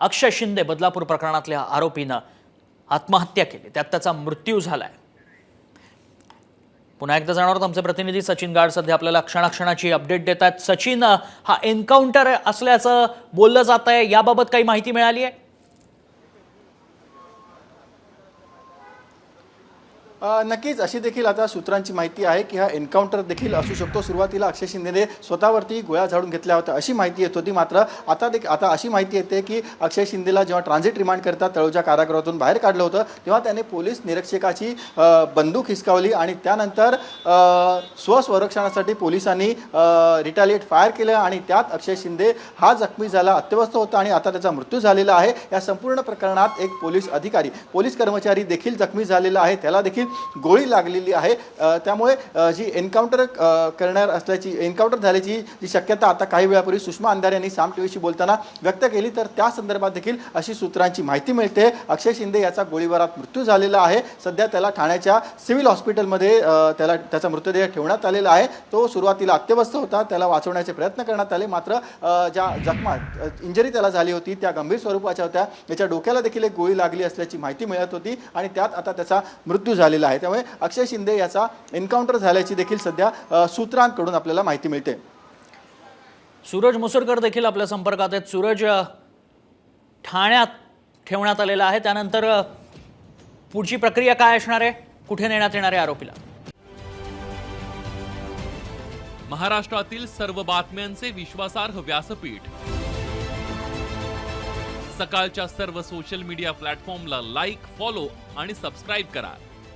अक्षय शिंदे बदलापूर प्रकरणातल्या आरोपीनं आत्महत्या केली. त्यात त्याचा मृत्यू झालाय. पुन्हा एकदा जाणार आमचे प्रतिनिधी सचिन गाड. सध्या आपल्याला क्षणाक्षणाची अपडेट देत आहेत सचिन हा एन्काउंटर असल्याचं बोललं जात आहे याबाबत काही माहिती मिळाली आहे नक्कीच अशी देखील आता सूत्रांची माहिती आहे की हा एन्काउंटर देखील असू शकतो. सुरुवातीला अक्षय शिंदेने स्वतःवरती गोळ्या झाडून घेतल्या होत्या. अशी माहिती येत होती. मात्र आता देख आता अशी माहिती येते की अक्षय शिंदेला जेव्हा ट्रान्झिट रिमांड करता तळोजा कारागृहातून बाहेर काढलं होतं तेव्हा त्याने पोलीस निरीक्षकाची बंदूक हिसकावली आणि त्यानंतर अ, स्वसंरक्षणासाठी पोलिसांनी रिटॅलिएट फायर केलं आणि त्यात अक्षय शिंदे हा जखमी झाला अत्यवस्थ होता आणि आता त्याचा मृत्यू झालेला आहे. या संपूर्ण प्रकरणात एक पोलीस अधिकारी पोलीस कर्मचारी देखील जखमी झालेला आहे. त्याला देखील गोळी लागलेली आहे. त्यामुळे जी एन्काउंटर करणार असल्याची एन्काउंटर झाल्याची जी शक्यता आता काही वेळापूर्वी सुषमा अंधारे यांनी साम टीव्हीशी बोलताना व्यक्त केली तर त्या संदर्भात देखील अशी सूत्रांची माहिती मिळते. अक्षय शिंदे याचा गोळीबारात मृत्यू झालेला आहे. सध्या त्याला ठाण्याच्या सिव्हिल हॉस्पिटलमध्ये त्याला त्याचा मृतदेह ठेवण्यात आलेला आहे. तो सुरुवातीला अत्यवस्थ होता. त्याला वाचवण्याचे प्रयत्न करण्यात आले. मात्र ज्या जखमा इंजरी त्याला झाली होती त्या गंभीर स्वरूपाच्या होत्या. त्याच्या डोक्याला देखील एक गोळी लागली असल्याची माहिती मिळत होती आणि त्यात आता त्याचा मृत्यू झालेला आहे. त्यामुळे अक्षय शिंदे याचा एन्काउंटर झाल्याची देखील सध्या सूत्रांकडून आपल्याला माहिती मिळते. सूरज मुसरकर देखील आपल्या संपर्कात आहेत. सूरज ठाण्यात ठेवण्यात आलेला आहे. त्यानंतर पुढची प्रक्रिया काय असणार आहे? कुठे नेण्यात येणार आहे आरोपीला? महाराष्ट्रातील सर्व बातम्यांचे विश्वासार्ह व्यासपीठ. सकाळच्या सर्व सोशल मीडिया प्लॅटफॉर्मला लाईक फॉलो आणि सबस्क्राईब करा.